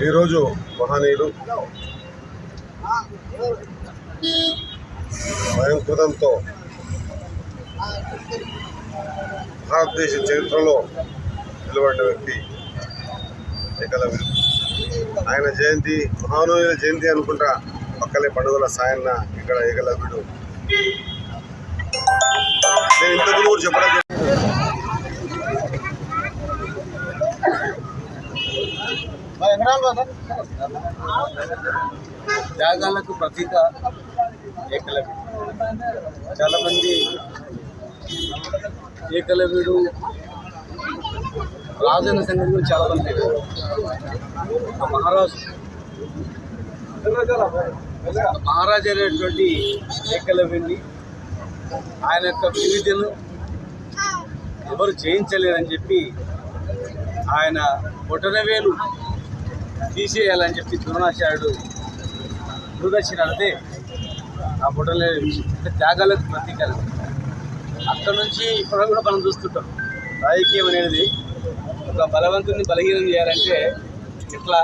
ఈరోజు మహనీయులు భయంకృతంతో భారతదేశ చరిత్రలో నిలబడిన వ్యక్తి ఏకలవ్యుడు ఆయన జయంతి మహానుయుల జయంతి అనుకుంటా పక్కలే పండుగల సాయన్న ఇక్కడ ఏకలవ్యుడు. నేను ఇంతకు కూడా చెప్పడం త్యాగాలకు ప్రతీక ఏకలవ్యుడు. చాలా మంది ఏకలవ్యుడు రాజన్న సంగతి గురించి చాలా మంది తెలియదు మహారాజు. మహారాజు అనేటువంటి ఏకలవ్యుడిని ఆయన యొక్క వివిధను ఎవరు జయించలేరని చెప్పి ఆయన బొటనవేలు తీసేయాలని చెప్పి ద్రోణాచార్యుడు దూరదర్శన అడితే ఆ బుట్టలే అంటే త్యాగాలకు ప్రతీకలు అక్కడ నుంచి ఇప్పుడు కూడా మనం చూస్తుంటాం. రాజకీయం అనేది ఒక బలవంతుని బలహీనం చేయాలంటే ఇట్లా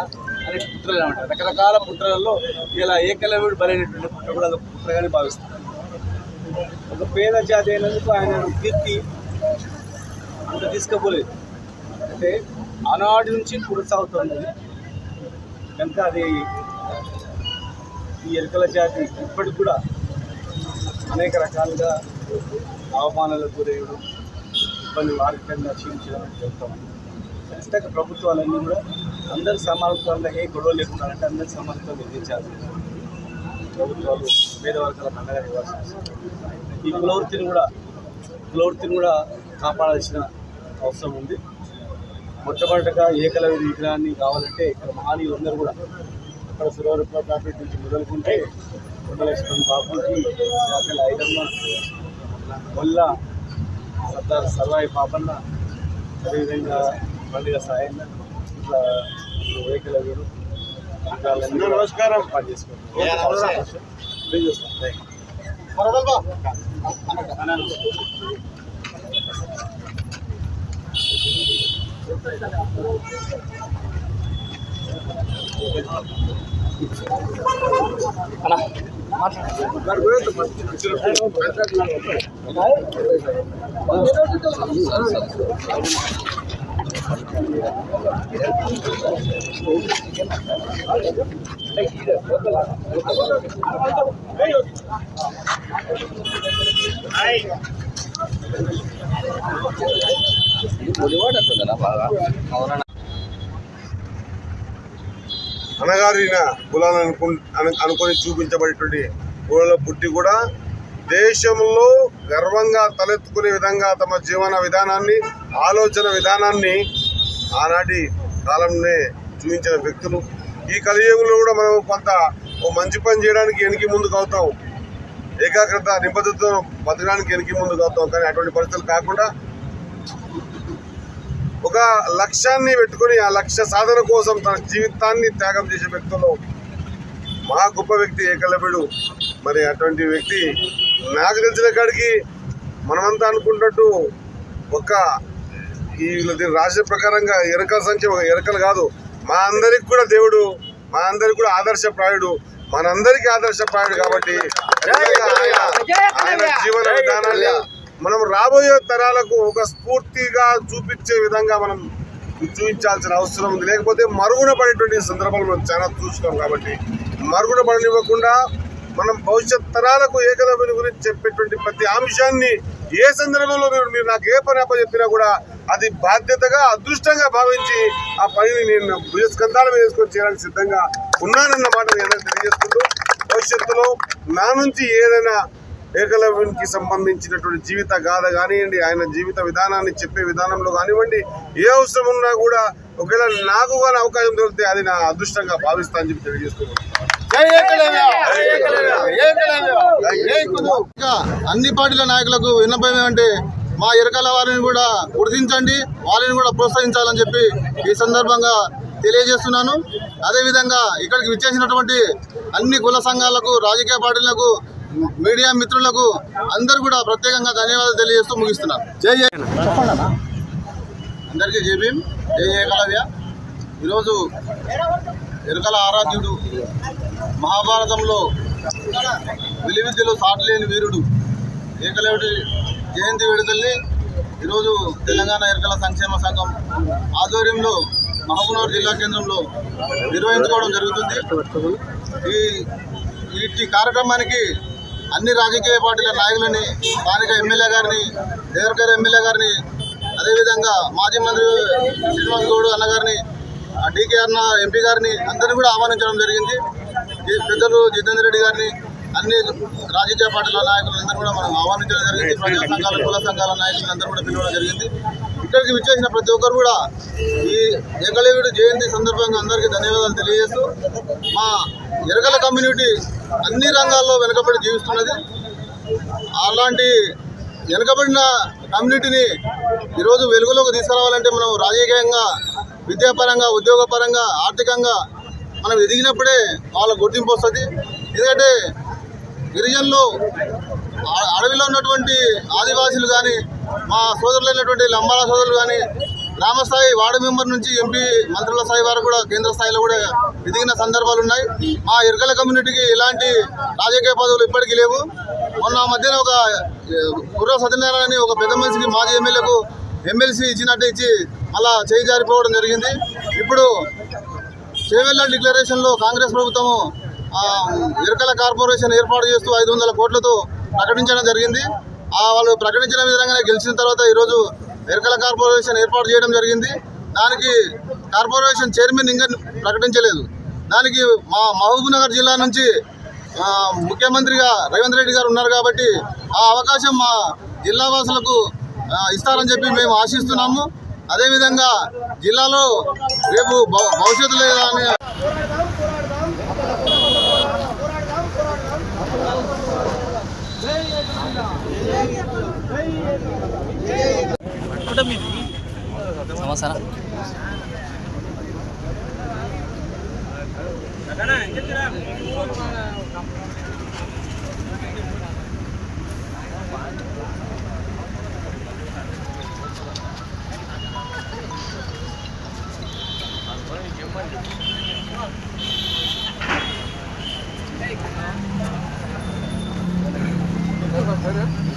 అనే పుట్రలు అనమాట రకరకాల పుట్రలలో ఇలా ఏకలవ్యుడు బలైనటువంటి పుట్ర కూడా ఒక పుట్రగానే భావిస్తారు. ఒక పేద జాతి అయినందుకు ఆయన కీర్తి అంత తీసుకపోలేదు. అంటే ఆనాటి నుంచి కొనసాగుతుంది కనుక అది ఈ ఎలుకల జాతి ఇప్పటికి కూడా అనేక రకాలుగా అవమానాలకు గురయ్యడం ఇబ్బంది ఆర్థికంగా క్షీణించడం జరుగుతాం ఖచ్చితంగా ప్రభుత్వాలన్నీ కూడా అందరి సమానత్వంగా ఏ గొడవ లేకుండా అంటే అందరి సమానత్వం విధించాలి ప్రభుత్వాలు పేద వర్గాలకు అండగా ఇవ్వాల్సిన ఈ కులవృత్తిని కూడా కులవృత్తిని కూడా కాపాడాల్సిన అవసరం ఉంది. మొట్టమొదటిగా ఏకలవ్య విగ్రహాన్ని కావాలంటే ఇక్కడ మహానీయులు అందరూ కూడా అక్కడ సురవరపుల ప్రాఫిట్ నుంచి మొదలుకుంటే కొండలక్ష్మణ్ బాపూజీ జాతల ఐదమ్మ వల్ల సర్దార్ సర్వాయి పాపన్న అదేవిధంగా పండుగ సాయన్న ఇట్లా ఏకలవ్యుడు నమస్కారం. ఏర్పాటు Hey. అనగారిన కులాలను అనుకు అను- అనుకొని చూపించబడేటువంటి కులాల పుట్టి కూడా దేశంలో గర్వంగా తలెత్తుకునే విధంగా తమ జీవన విధానాన్ని ఆలోచన విధానాన్ని ఆనాటి కాలంలోనే చూపించిన వ్యక్తులు. ఈ కలియుగంలో కూడా మనం కొంత ఓ మంచి పని చేయడానికి వెనక్కి ముందుకు అవుతాం. ఏకాగ్రత నిబద్ధతతో బతకడానికి వెనక్కి ముందుకు అవుతాం. కానీ అటువంటి పరిస్థితులు కాకుండా ఒక లక్ష్యాన్ని పెట్టుకొని ఆ లక్ష్య సాధన కోసం తన జీవితాన్ని త్యాగం చేసే వ్యక్తులు. మహా గొప్ప వ్యక్తి ఏకలవ్యుడు. మరి అటువంటి వ్యక్తి నాకు తెలిసిన కాడికి మనమంతా అనుకున్నట్టు ఒక ఈ దీని రాశి ప్రకారంగా ఎరకల సంఖ్య ఒక ఎరకలు కాదు. మా అందరికి కూడా దేవుడు మా అందరికి కూడా ఆదర్శప్రాయుడు మనందరికీ ఆదర్శప్రాయుడు కాబట్టి ఆయన జీవన విధానాన్ని మనం రాబోయే తరాలకు ఒక స్ఫూర్తిగా చూపించే విధంగా మనం చూపించాల్సిన అవసరం ఉంది. లేకపోతే మరుగున పడేటువంటి సందర్భాలు మనం చాలా చూసుకోం కాబట్టి మరుగున పడనివ్వకుండా మనం భవిష్యత్ తరాలకు ఏకలవ్యుని గురించి చెప్పేటువంటి ప్రతి అంశాన్ని ఏ సందర్భంలో మీరు మీరు నాకు ఏ పని చెప్పినా కూడా అది బాధ్యతగా అదృష్టంగా భావించి ఆ పనిని నేను భుజస్కంధాల మీద వేసుకొని చేయడానికి సిద్ధంగా ఉన్నానన్న మాట నేను తెలియజేసుకుంటూ భవిష్యత్తులో నా నుంచి ఏదైనా ఏకలవ్యునికి సంబంధించినటువంటి జీవిత గాథ కానివ్వండి ఆయన జీవిత విధానాన్ని చెప్పే విధానంలో కానివ్వండి ఏ అవసరం ఉన్నా కూడా ఒకవేళ నాకు కానీ అవకాశం దొరికితే అది నా అదృష్టంగా భావిస్తా అని చెప్పి తెలియజేస్తున్నాను. ఇంకా అన్ని పార్టీల నాయకులకు విన్నపం ఏమంటే మా ఎరకల వారిని కూడా గుర్తించండి వారిని కూడా ప్రోత్సహించాలని చెప్పి ఈ సందర్భంగా తెలియజేస్తున్నాను. అదేవిధంగా ఇక్కడికి విచ్చేసినటువంటి అన్ని కుల సంఘాలకు రాజకీయ పార్టీలకు మీడియా మిత్రులకు అందరు కూడా ప్రత్యేకంగా ధన్యవాదాలు తెలియజేస్తూ ముగిస్తున్నాను జై జై. అందరికీ జై భీమ్ జై ఏకలవ్య ఈరోజు ఎరుకల ఆరాధ్యుడు మహాభారతంలో విలువిద్యలో సాటి లేని వీరుడు ఏకలవుడి జయంతి వేడుకల్ని ఈరోజు తెలంగాణ ఎరుకల సంక్షేమ సంఘం ఆధ్వర్యంలో మహబూబ్నగర్ జిల్లా కేంద్రంలో నిర్వహించుకోవడం జరుగుతుంది. ఈ ఈ కార్యక్రమానికి అన్ని రాజకీయ పార్టీల నాయకులని స్థానిక ఎమ్మెల్యే గారిని దేవరకర్ ఎమ్మెల్యే గారిని అదేవిధంగా మాజీ మంత్రి శ్రీనివాస్ గౌడ్ అన్నగారిని డీకే అన్న ఎంపీ గారిని అందరినీ కూడా ఆహ్వానించడం జరిగింది. ఈ పెద్దలు జితేందర్ రెడ్డి గారిని అన్ని రాజకీయ పార్టీల నాయకులందరూ కూడా మనం ఆహ్వానించడం జరిగింది. ప్రజా సంఘాల కుల సంఘాల నాయకులందరూ కూడా పిలవడం జరిగింది. ఇక్కడికి విచ్చేసిన ప్రతి ఒక్కరు కూడా ఈ ఏకలవ్యుడు జయంతి సందర్భంగా అందరికీ ధన్యవాదాలు తెలియజేస్తూ మా ఎరగల కమ్యూనిటీ అన్ని రంగాల్లో వెనుకబడి జీవిస్తున్నది. అలాంటి వెనుకబడిన కమ్యూనిటీని ఈరోజు వెలుగులోకి తీసుకురావాలంటే మనం రాజకీయంగా విద్యాపరంగా ఉద్యోగపరంగా ఆర్థికంగా మనం ఎదిగినప్పుడే వాళ్ళ గుర్తింపు వస్తుంది. ఎందుకంటే గిరిజనులు అడవిలో ఉన్నటువంటి ఆదివాసీలు కానీ మా సోదరులైనటువంటి లంబాల సోదరులు కానీ గ్రామస్థాయి వార్డు మెంబర్ నుంచి ఎంపీ మంత్రుల స్థాయి వారు కూడా కేంద్ర స్థాయిలో కూడా ఎదిగిన సందర్భాలు ఉన్నాయి. మా ఇరకల కమ్యూనిటీకి ఇలాంటి రాజకీయ పదవులు ఇప్పటికీ లేవు. మొన్న మధ్యన ఒక ఏ, గుర్ర సత్యనారాయణ ఒక పెద్ద మనిషికి మాజీ ఎమ్మెల్యేకు ఎమ్మెల్సీ ఇచ్చినట్టు ఇచ్చి అలా చేయి జారిపోవడం జరిగింది. ఇప్పుడు చేవెళ్ళ డిక్లరేషన్లో కాంగ్రెస్ ప్రభుత్వము ఆ, ఇరకల కార్పొరేషన్ ఏర్పాటు చేస్తూ ఐదు వందల కోట్లతో ప్రకటించడం జరిగింది. వాళ్ళు ప్రకటించిన విధంగానే గెలిచిన తర్వాత ఈరోజు ఎరకల కార్పొరేషన్ ఏర్పాటు చేయడం జరిగింది. దానికి కార్పొరేషన్ చైర్మన్ ఇంకా ప్రకటించలేదు. దానికి మా మహబూబ్నగర్ జిల్లా నుంచి ముఖ్యమంత్రిగా రేవంత్ రెడ్డి గారు ఉన్నారు కాబట్టి ఆ అవకాశం మా జిల్లా వాసులకు ఇస్తారని చెప్పి మేము ఆశిస్తున్నాము. అదేవిధంగా జిల్లాలో రేపు భవిష్యత్తు లేదా అని సంవత్సరం